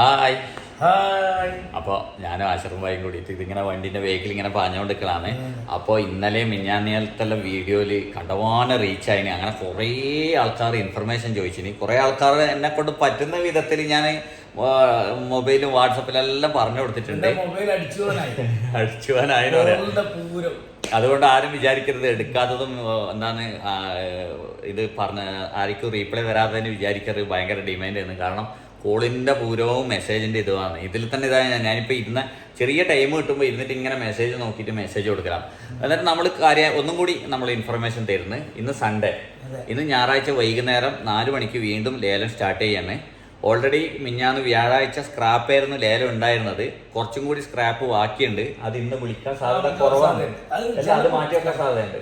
Hi hi അപ്പോൾ ഞാനും ആശ്രമം ഭായും കൂടിയിട്ട് ഇതിങ്ങനെ വണ്ടിന്റെ വെഹിക്കിൾ ഇങ്ങനെ പാഞ്ഞുകൊണ്ടിരിക്കലാണ് അപ്പോൾ ഇന്നലെ മിഞ്ഞാന്നിയലത്തുള്ള വീഡിയോയിൽ കണ്ടവാന റീച്ച് ആയിന്. അങ്ങനെ കുറേ ആൾക്കാർ ഇൻഫർമേഷൻ ചോദിച്ചിന്. കുറേ ആൾക്കാർ എന്നെ കൊണ്ട് പറ്റുന്ന വിധത്തിൽ ഞാൻ മൊബൈലും വാട്സപ്പിലെല്ലാം പറഞ്ഞു കൊടുത്തിട്ടുണ്ട്. മൊബൈൽ അടിച്ചു പോകാനായി അടിച്ചു പോകാനായിരുന്നു പറയാം. ഗോൾഡിന്റെ പൂരം. അതുകൊണ്ട് ആരും വിചാരിക്കരുത്. എടുക്കാത്തതും എന്താണ് ഇത് പറഞ്ഞ ആർക്കും റീപ്ലൈ വരാത്തതിന് വിചാരിക്കരുത്. ഭയങ്കര ഡിമാൻഡ് ആണ്. കാരണം കോളിന്റെ പൂരവും മെസ്സേജിന്റെ ഇതുമാണ്. ഇതിൽ തന്നെ ഇതായ ഞാനിപ്പോൾ ഞാനിപ്പോ ഇരുന്ന ചെറിയ ടൈം കിട്ടുമ്പോൾ ഇരുന്നിട്ട് ഇങ്ങനെ മെസ്സേജ് നോക്കിയിട്ട് മെസ്സേജ് കൊടുക്കണം. എന്നിട്ട് നമ്മൾ കാര്യം ഒന്നും കൂടി നമ്മൾ ഇൻഫർമേഷൻ തരുന്നത് ഇന്ന് സൺഡേ ഇന്ന് ഞായറാഴ്ച വൈകുന്നേരം നാല് മണിക്ക് വീണ്ടും ലേലം സ്റ്റാർട്ട് ചെയ്യാണ്. ഓൾറെഡി മിഞ്ഞാന്ന് വ്യാഴാഴ്ച സ്ക്രാപ്പ് ആയിരുന്നു ലേലം ഉണ്ടായിരുന്നത്. കുറച്ചും കൂടി സ്ക്രാപ്പ് ബാക്കിയുണ്ട്. അത് ഇന്ന് വിളിക്കാൻ സാധ്യത കുറവാണ്. അത് മാറ്റി വെക്കാൻ സാധ്യതയുണ്ട്.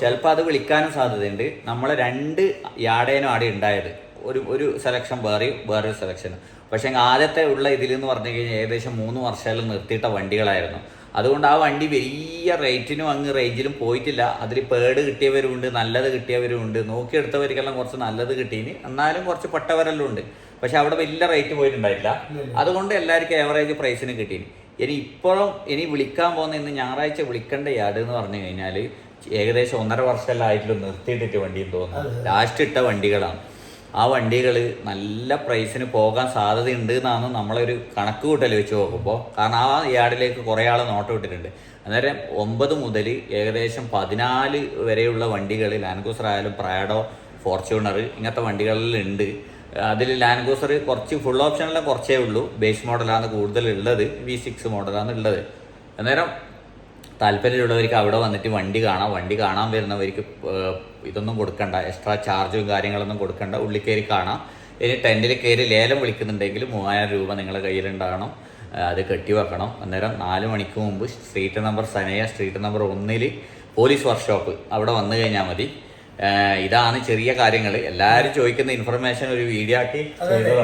ചിലപ്പോൾ അത് വിളിക്കാനും സാധ്യതയുണ്ട്. നമ്മളെ രണ്ട് യാടേനും ആടെ ഉണ്ടായത്. ഒരു ഒരു സെലക്ഷൻ വേറെ വേറൊരു സെലക്ഷൻ പക്ഷേ ആദ്യത്തെ ഉള്ള ഇതിൽ എന്ന് പറഞ്ഞു കഴിഞ്ഞാൽ ഏകദേശം മൂന്ന് വർഷമായാലും നിർത്തിയിട്ട വണ്ടികളായിരുന്നു. അതുകൊണ്ട് ആ വണ്ടി വലിയ റേറ്റിനും അങ്ങ് റേഞ്ചിലും പോയിട്ടില്ല. അതിൽ പേട് കിട്ടിയവരുണ്ട് നല്ലത് കിട്ടിയവരുണ്ട്. നോക്കിയെടുത്തവർക്കെല്ലാം കുറച്ച് നല്ലത് കിട്ടീന്. എന്നാലും കുറച്ച് പെട്ടവരെല്ലാം ഉണ്ട്. പക്ഷെ അവിടെ വലിയ റേറ്റ് പോയിട്ടുണ്ടായിട്ടില്ല. അതുകൊണ്ട് എല്ലാവർക്കും ഏവറേജ് പ്രൈസിന് കിട്ടീന്. ഇനി ഇപ്പോഴും ഇനി വിളിക്കാൻ പോകുന്ന ഇന്ന് ഞായറാഴ്ച വിളിക്കേണ്ട യാഡ് എന്ന് പറഞ്ഞു കഴിഞ്ഞാൽ ഏകദേശം ഒന്നര വർഷമെല്ലാം ആയിട്ടുള്ള നിർത്തിയിട്ടിട്ട് വണ്ടി തോന്നുന്നു. ലാസ്റ്റ് ഇട്ട വണ്ടികളാണ്. ആ വണ്ടികൾ നല്ല പ്രൈസിന് പോകാൻ സാധ്യതയുണ്ട് എന്നാണ് നമ്മളൊരു കണക്ക് കൂട്ടൽ വെച്ച് നോക്കുമ്പോൾ കാരണം ആ യാർഡിലേക്ക് കുറേ ആൾ നോട്ടം ഇട്ടിട്ടുണ്ട്. അന്നേരം ഒമ്പത് മുതൽ ഏകദേശം പതിനാല് വരെയുള്ള വണ്ടികൾ ലാൻഡ്ക്രൂസർ ആയാലും പ്രാഡോ ഫോർച്യൂണർ ഇങ്ങനത്തെ വണ്ടികളിലുണ്ട്. അതിൽ ലാൻഡ് ക്രൂസർ കുറച്ച് ഫുൾ ഓപ്ഷനെല്ലാം കുറച്ചേ ഉള്ളൂ. ബേസ് മോഡലാണ് കൂടുതൽ ഉള്ളത് വി സിക്സ് മോഡലാണ് ഉള്ളത്. അന്നേരം താല്പര്യമുള്ളവർക്ക് അവിടെ വന്നിട്ട് വണ്ടി കാണാം. വണ്ടി കാണാൻ വരുന്നവർക്ക് ഇതൊന്നും കൊടുക്കണ്ട. എക്സ്ട്രാ ചാർജും കാര്യങ്ങളൊന്നും കൊടുക്കണ്ട. ഉള്ളിൽ കയറി കാണാം. ഇനി ടെന്റിൽ കയറി ലേലം വിളിക്കുന്നുണ്ടെങ്കിൽ മൂവായിരം രൂപ നിങ്ങളുടെ കയ്യിലുണ്ടാകണം. അത് കെട്ടിവെക്കണം അന്നേരം നാല് മണിക്ക് മുമ്പ് സ്ട്രീറ്റ് നമ്പർ സനയ സ്ട്രീറ്റ് നമ്പർ ഒന്നിൽ പോലീസ് വർക്ക്ഷോപ്പ് അവിടെ വന്നു കഴിഞ്ഞാൽ മതി. ഇതാണ് ചെറിയ കാര്യങ്ങൾ. എല്ലാരും ചോദിക്കുന്ന ഇൻഫർമേഷൻ ഒരു വീഡിയോ ആക്കി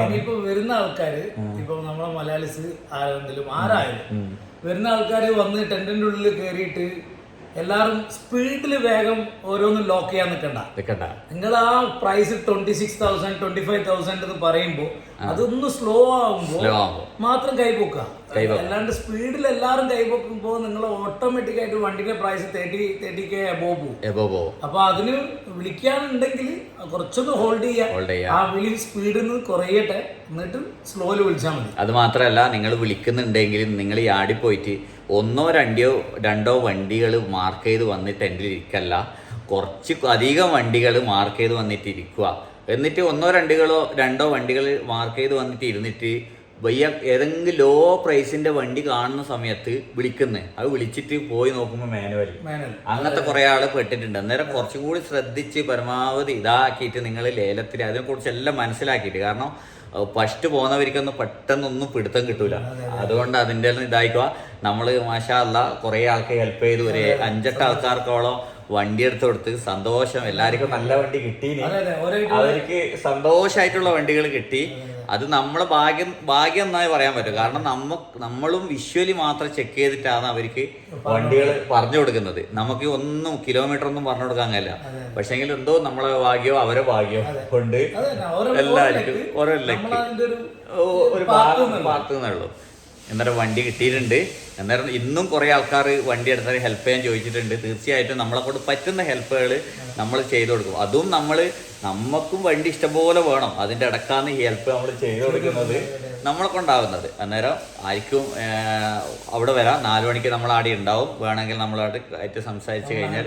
ഇനിയിപ്പോ വരുന്ന ആൾക്കാര് ഇപ്പൊ നമ്മളെ മലയാളീസ് ആരെങ്കിലും ആരായാലും വരുന്ന ആൾക്കാർ വന്ന് ടെന്റിന്റെ ഉള്ളിൽ കയറിയിട്ട് എല്ലാവരും സ്പീഡിൽ വേഗം ഓരോന്നും ലോക്ക് ചെയ്യാൻ നിൽക്കണ്ട നിൽക്കണ്ട നിങ്ങൾ ആ price twenty six thousand twenty five thousand എന്ന് പറയുമ്പോൾ അതൊന്ന് സ്ലോ ആകുമ്പോൾ മാത്രം കൈപോക്കുക അല്ലാണ്ട് സ്പീഡിൽ എല്ലാവരും കൈപോക്കുമ്പോൾ നിങ്ങൾ ഓട്ടോമാറ്റിക് ആയിട്ട് വണ്ടിന്റെ price thirty thirty K above പോകും അപ്പൊ അതിന് വിളിക്കാനുണ്ടെങ്കിൽ കുറച്ചൊന്ന് ഹോൾഡ് ചെയ്യാം. ഹോൾഡ് ആ വിളി സ്പീഡിൽ നിന്ന് കുറയട്ടെ. എന്നിട്ട് സ്ലോയിൽ വിളിച്ചാൽ മതി. അത് മാത്രമല്ല നിങ്ങൾ വിളിക്കുന്നുണ്ടെങ്കിൽ നിങ്ങൾ ഈ ആടി പോയിട്ട് ഒന്നോ രണ്ടോ രണ്ടോ വണ്ടികൾ മാർക്ക് ചെയ്ത് വന്നിട്ട് എന്റെ ഇരിക്കല്ല. കുറച്ച് അധികം വണ്ടികൾ മാർക്ക് ചെയ്ത് വന്നിട്ട് ഇരിക്കുക എന്നിട്ട് ഒന്നോ രണ്ടുകളോ രണ്ടോ വണ്ടികൾ മാർക്ക് ചെയ്ത് വന്നിട്ട് ഇരുന്നിട്ട് വയ്യ ഏതെങ്കിലും ലോ പ്രൈസിന്റെ വണ്ടി കാണുന്ന സമയത്ത് വിളിക്കുന്നത് അത് വിളിച്ചിട്ട് പോയി നോക്കുമ്പോൾ മാനുവൽ അങ്ങനത്തെ കുറെ ആൾ പെട്ടിട്ടുണ്ട്. അന്നേരം കുറച്ചും കൂടി ശ്രദ്ധിച്ച് പരമാവധി ഇതാക്കിയിട്ട് നിങ്ങൾ ലേലത്തിൽ അതിനെക്കുറിച്ച് എല്ലാം മനസ്സിലാക്കിയിട്ട്. കാരണം ഫസ്റ്റ് പോകുന്നവർക്കൊന്നും പെട്ടെന്നൊന്നും പിടുത്തം കിട്ടൂല. അതുകൊണ്ട് അതിന്റെ ഇതായിക്കുക നമ്മൾ മാഷാ അല്ല കുറേ ആൾക്ക് ഹെൽപ്പ് ചെയ്തു. ഒരു അഞ്ചെട്ട് ആൾക്കാർക്കോളം വണ്ടി എടുത്ത് കൊടുത്ത് സന്തോഷം. എല്ലാവർക്കും നല്ല വണ്ടി കിട്ടി അവർക്ക് സന്തോഷമായിട്ടുള്ള വണ്ടികൾ കിട്ടി. അത് നമ്മളെ ഭാഗ്യം ഭാഗ്യം എന്നായി പറയാൻ പറ്റും. കാരണം നമ്മ നമ്മളും വിഷ്വലി മാത്രം ചെക്ക് ചെയ്തിട്ടാണ് അവർക്ക് വണ്ടികൾ പറഞ്ഞു കൊടുക്കുന്നത്. നമുക്ക് ഒന്നും കിലോമീറ്റർ ഒന്നും പറഞ്ഞു കൊടുക്കാൻ കഴിയില്ല. പക്ഷെങ്കിൽ എന്തോ നമ്മളെ ഭാഗ്യമോ അവരെ ഭാഗ്യമോ കൊണ്ട് എല്ലാവർക്കും ഓരോ ലക്ക് ഒരു ഒരു ഭാഗം ഭാഗത്തു നിന്നുള്ളൂ അന്നേരം വണ്ടി കിട്ടിയിട്ടുണ്ട്. അന്നേരം ഇന്നും കുറേ ആൾക്കാർ വണ്ടി എടുത്താൽ ഹെൽപ്പ് ചെയ്യാൻ ചോദിച്ചിട്ടുണ്ട്. തീർച്ചയായിട്ടും നമ്മളെ കൊണ്ട് പറ്റുന്ന ഹെൽപ്പുകൾ നമ്മൾ ചെയ്തു കൊടുക്കും. അതും നമ്മൾ നമുക്കും വണ്ടി ഇഷ്ടംപോലെ വേണം. അതിന്റെ ഇടക്കാന്ന് ഈ ഹെൽപ്പ് നമ്മൾ ചെയ്തു കൊടുക്കുന്നത്. നമ്മളെ കൊണ്ടാവുന്നത്. അന്നേരം ആർക്കും അവിടെ വരാം. നാല് മണിക്ക് നമ്മൾ ആടി ഉണ്ടാവും. വേണമെങ്കിൽ നമ്മളോട് ആയിട്ട് സംസാരിച്ച് കഴിഞ്ഞാൽ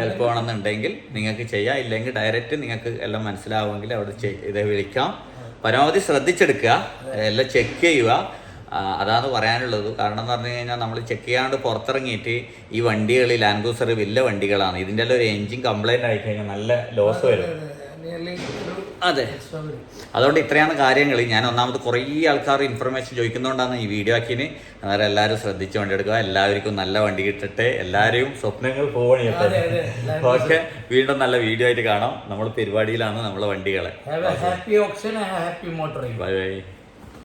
ഹെൽപ്പ് വേണമെന്നുണ്ടെങ്കിൽ നിങ്ങൾക്ക് ചെയ്യാം. ഇല്ലെങ്കിൽ ഡയറക്റ്റ് നിങ്ങൾക്ക് എല്ലാം മനസ്സിലാവുമെങ്കിൽ അവിടെ ഇത് വിളിക്കാം. പരമാവധി ശ്രദ്ധിച്ചെടുക്കുക. എല്ലാം ചെക്ക് ചെയ്യുക. അതാണ് പറയാനുള്ളത്. കാരണം എന്ന് പറഞ്ഞു കഴിഞ്ഞാൽ നമ്മൾ ചെക്ക് ചെയ്യാണ്ട് പുറത്തിറങ്ങിയിട്ട് ഈ വണ്ടികൾ ലാൻഡ് ക്രൂസർ വലിയ വണ്ടികളാണ്. ഇതിന്റെ എല്ലാം ഒരു എൻജിൻ കംപ്ലൈന്റ് ആയി കഴിഞ്ഞാൽ നല്ല ലോസ് വരും. അതെ അതുകൊണ്ട് ഇത്രയാണ് കാര്യങ്ങൾ. ഞാൻ ഒന്നാമത് കുറേ ആൾക്കാർ ഇൻഫർമേഷൻ ചോദിക്കുന്നതുകൊണ്ടാണ് ഈ വീഡിയോ ആക്കിന് അന്നേരം എല്ലാവരും ശ്രദ്ധിച്ച് വണ്ടി എടുക്കുക. എല്ലാവർക്കും നല്ല വണ്ടി കിട്ടട്ടെ. എല്ലാവരെയും സ്വപ്നങ്ങൾ പോവണി ഓക്കെ വീണ്ടും നല്ല വീഡിയോ ആയിട്ട് കാണാം. നമ്മൾ പരിപാടിയിലാണ് നമ്മളെ വണ്ടികളെ. Happy option happy motor bye bye